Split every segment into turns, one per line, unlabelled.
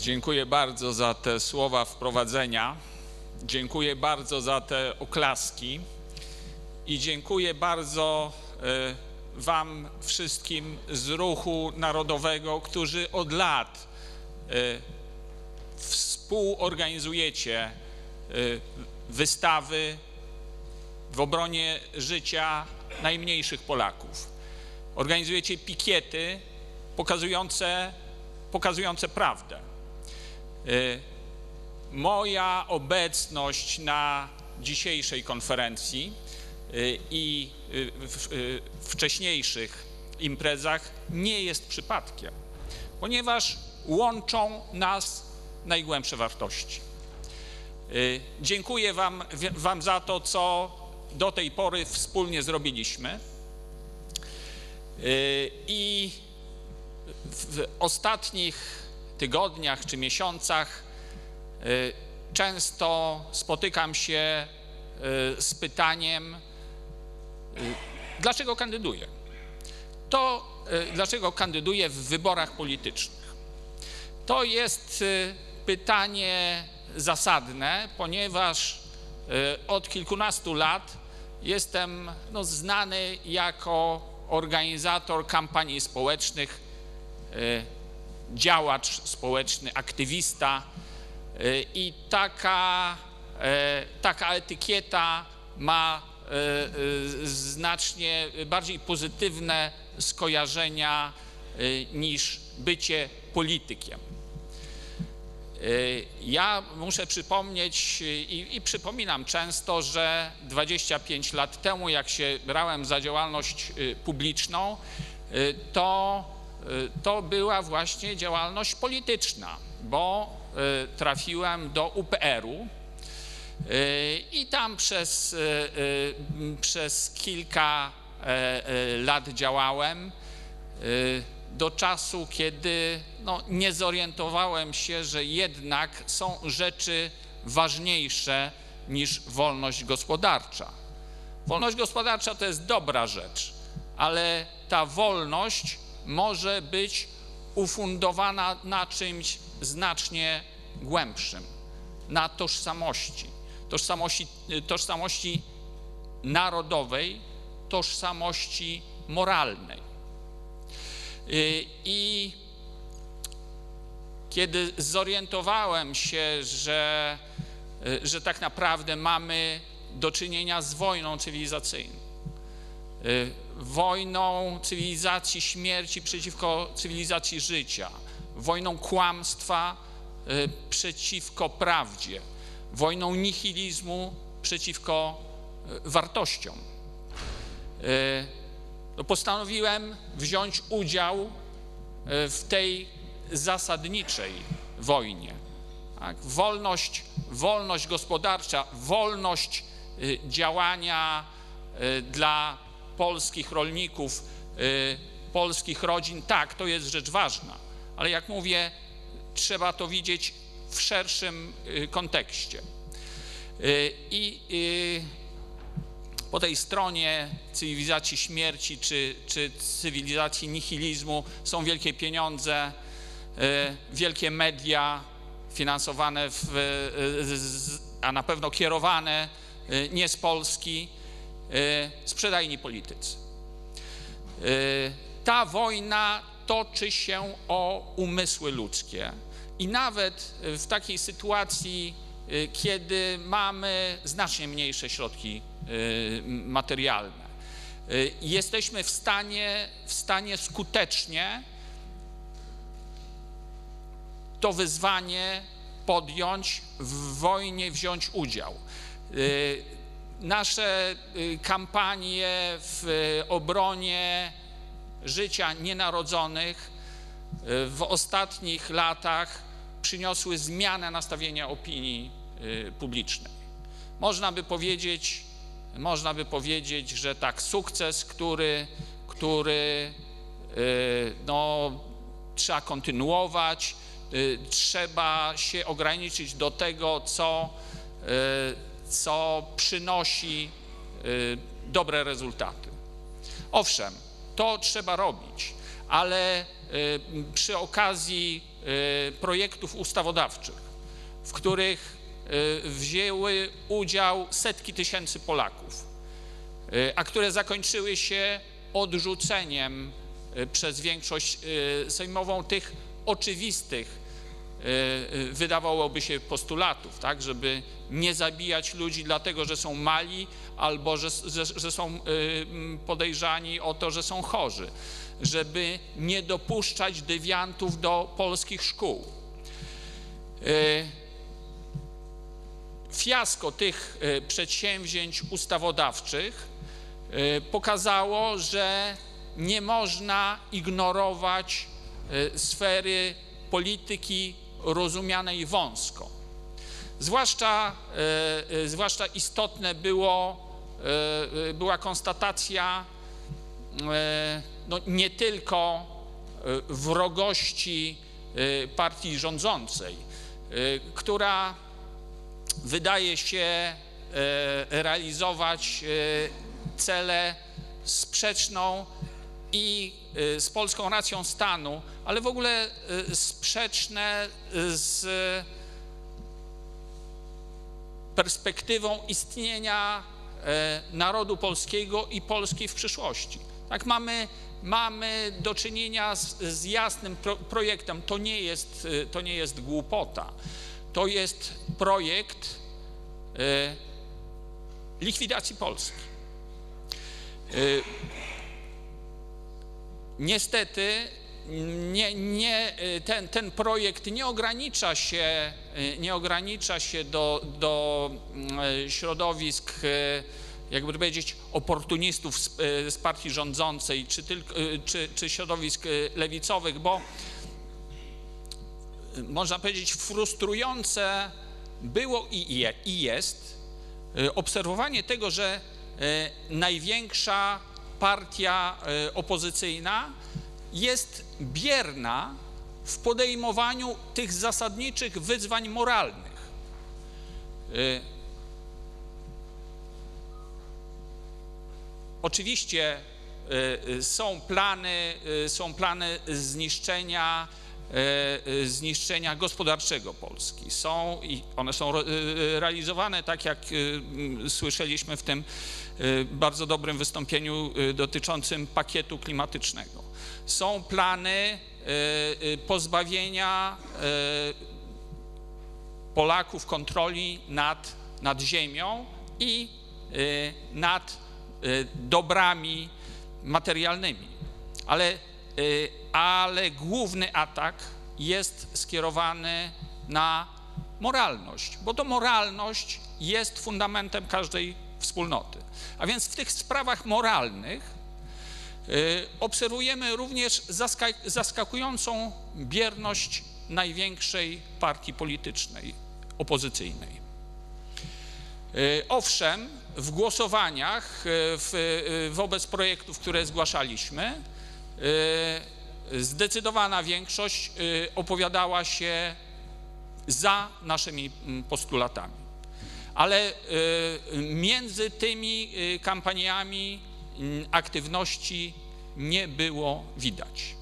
Dziękuję bardzo za te słowa wprowadzenia. Dziękuję bardzo za te oklaski i dziękuję bardzo e, Wam wszystkim z ruchu narodowego, którzy od lat e, współorganizujecie e, wystawy w obronie życia najmniejszych Polaków. Organizujecie pikiety pokazujące, pokazujące prawdę. Y, Moja obecność na dzisiejszej konferencji y, i y, wcześniejszych imprezach nie jest przypadkiem, ponieważ łączą nas najgłębsze wartości. Dziękuję wam, wam za to, co do tej pory wspólnie zrobiliśmy. I w ostatnich tygodniach czy miesiącach y, często spotykam się y, z pytaniem, y, dlaczego kandyduję? To dlaczego kandyduję w wyborach politycznych? To jest pytanie zasadne, ponieważ od kilkunastu lat jestem no, znany jako organizator kampanii społecznych, działacz społeczny, aktywista y, i taka, e, taka etykieta ma e, e, znacznie bardziej pozytywne skojarzenia e, niż bycie politykiem. Y, Ja muszę przypomnieć y, i, i przypominam często, że 25 lat temu, jak się brałem za działalność y, publiczną, y, to, y, to była właśnie działalność polityczna, bo y, trafiłem do UPR-u y, i tam przez, y, y, przez kilka e, e, lat działałem y, do czasu, kiedy no, nie zorientowałem się, że jednak są rzeczy ważniejsze niż wolność gospodarcza. Wolność gospodarcza to jest dobra rzecz, ale ta wolność może być ufundowana na czymś znacznie głębszym, na tożsamości, tożsamości, tożsamości narodowej, tożsamości moralnej. I kiedy zorientowałem się, że, że tak naprawdę mamy do czynienia z wojną cywilizacyjną, wojną cywilizacji śmierci przeciwko cywilizacji życia, wojną kłamstwa y, przeciwko prawdzie, wojną nihilizmu przeciwko y, wartościom. Y, no postanowiłem wziąć udział e, w tej zasadniczej wojnie. Tak? Wolność, wolność gospodarcza, wolność działania dla polskich rolników, y, polskich rodzin, tak, to jest rzecz ważna, ale jak mówię, trzeba to widzieć w szerszym y, kontekście. Y, I po tej stronie cywilizacji śmierci czy, czy cywilizacji nihilizmu są wielkie pieniądze, wielkie media finansowane, w, a na pewno kierowane nie z Polski, sprzedajni politycy. E, Ta wojna toczy się o umysły ludzkie i nawet w takiej sytuacji, e, kiedy mamy znacznie mniejsze środki y, materialne. Y, Jesteśmy w stanie, w stanie skutecznie to wyzwanie podjąć, w wojnie wziąć udział. Y, Nasze y, kampanie w obronie życia nienarodzonych y, w ostatnich latach przyniosły zmianę nastawienia opinii y, publicznej. Można by powiedzieć, można by powiedzieć, że tak, sukces, który, który y, no, trzeba kontynuować, y, trzeba się ograniczyć do tego, co, y, co przynosi y, dobre rezultaty. Owszem, to trzeba robić, ale przy okazji projektów ustawodawczych, w których wzięły udział setki tysięcy Polaków, a które zakończyły się odrzuceniem przez większość sejmową tych oczywistych wydawałoby się postulatów, tak, żeby nie zabijać ludzi dlatego, że są mali albo że, że, że są podejrzani o to, że są chorzy, żeby nie dopuszczać dewiantów do polskich szkół. Fiasko tych przedsięwzięć ustawodawczych pokazało, że nie można ignorować sfery polityki rozumianej wąsko. Zwłaszcza, zwłaszcza istotne było, była konstatacja no, nie tylko wrogości partii rządzącej, która wydaje się realizować cele sprzeczną i z polską racją stanu, ale w ogóle sprzeczne z perspektywą istnienia narodu polskiego i Polski w przyszłości. Tak mamy, mamy do czynienia z, z jasnym pro, projektem. To nie, jest, to nie jest głupota. To jest projekt likwidacji Polski. Niestety nie, nie, ten, ten projekt nie ogranicza się, nie ogranicza się do, do środowisk, jakby to powiedzieć, oportunistów z, z partii rządzącej, czy, tylko, czy, czy środowisk lewicowych, bo można powiedzieć frustrujące było i jest obserwowanie tego, że największa partia opozycyjna jest bierna w podejmowaniu tych zasadniczych wyzwań moralnych. Oczywiście są plany, są plany zniszczenia, zniszczenia gospodarczego Polski. Są i one są realizowane tak, jak słyszeliśmy w tym bardzo dobrym wystąpieniu dotyczącym pakietu klimatycznego. Są plany pozbawienia Polaków kontroli nad, nad ziemią i nad dobrami materialnymi. Ale, ale główny atak jest skierowany na moralność, bo to moralność jest fundamentem każdej wspólnoty. A więc w tych sprawach moralnych obserwujemy również zaskakującą bierność największej partii politycznej, opozycyjnej. Owszem, w głosowaniach w, wobec projektów, które zgłaszaliśmy, zdecydowana większość opowiadała się za naszymi postulatami. Ale między tymi kampaniami aktywności nie było widać.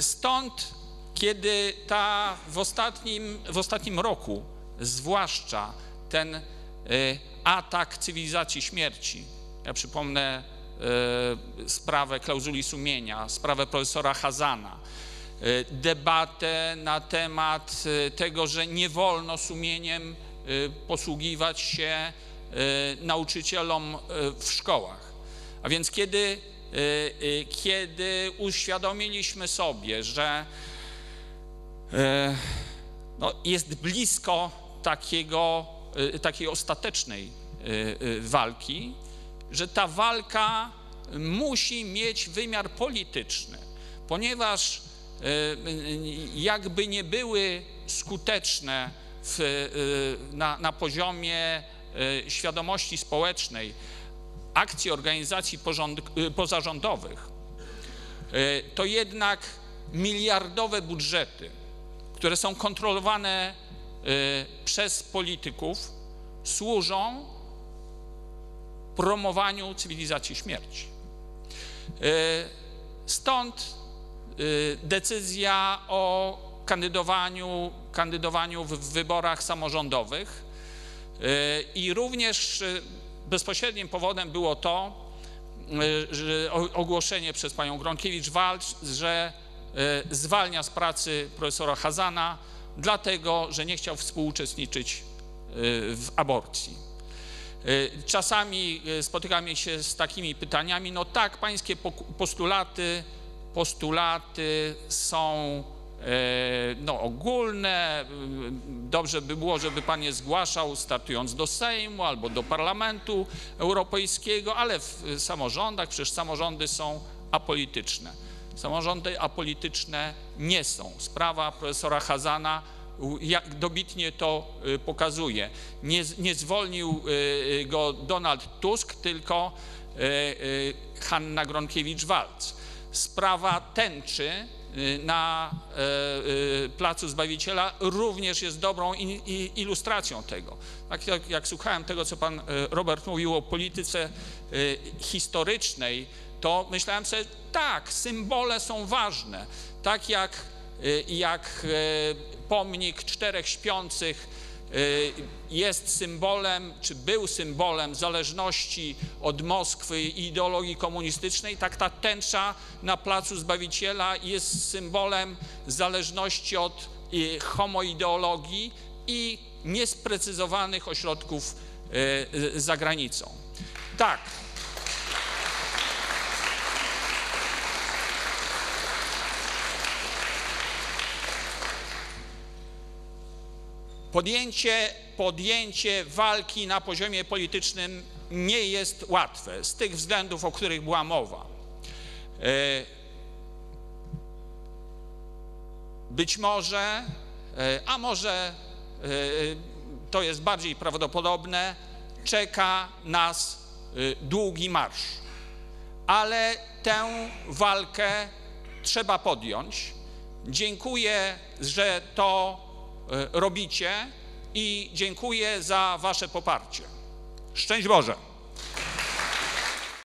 Stąd, kiedy ta w ostatnim, w ostatnim roku, zwłaszcza ten atak cywilizacji śmierci, ja przypomnę sprawę klauzuli sumienia, sprawę profesora Hazana, debatę na temat tego, że nie wolno sumieniem posługiwać się nauczycielom w szkołach. A więc kiedy, kiedy uświadomiliśmy sobie, że no, jest blisko takiego, takiej ostatecznej walki, że ta walka musi mieć wymiar polityczny, ponieważ jakby nie były skuteczne w, na, na poziomie świadomości społecznej akcji organizacji porząd, pozarządowych, to jednak miliardowe budżety, które są kontrolowane przez polityków, służą promowaniu cywilizacji śmierci. Stąd y, decyzja o kandydowaniu, kandydowaniu w wyborach samorządowych y, i również y, bezpośrednim powodem było to, że ogłoszenie przez panią Gronkiewicz-Walcz, że zwalnia z pracy profesora Hazana, dlatego że nie chciał współuczestniczyć w aborcji. Czasami spotykamy się z takimi pytaniami, no tak, pańskie postulaty, postulaty są no, ogólne. Dobrze by było, żeby pan je zgłaszał startując do Sejmu albo do Parlamentu Europejskiego, ale w samorządach, przecież samorządy są apolityczne. Samorządy apolityczne nie są. Sprawa profesora Hazana jak dobitnie to pokazuje. Nie, nie zwolnił go Donald Tusk, tylko Hanna Gronkiewicz-Waltz. Sprawa tęczy na Placu Zbawiciela również jest dobrą ilustracją tego. Tak jak, jak słuchałem tego, co pan Robert mówił o polityce historycznej, to myślałem sobie, tak, symbole są ważne. Tak jak, jak pomnik czterech śpiących jest symbolem, czy był symbolem zależności od Moskwy i ideologii komunistycznej, tak ta tęcza na Placu Zbawiciela jest symbolem zależności od homoideologii i niesprecyzowanych ośrodków za granicą. Tak. Podjęcie, podjęcie walki na poziomie politycznym nie jest łatwe z tych względów, o których była mowa. Być może, a może to jest bardziej prawdopodobne, czeka nas długi marsz. Ale tę walkę trzeba podjąć. Dziękuję, że to robicie i dziękuję za Wasze poparcie. Szczęść Boże!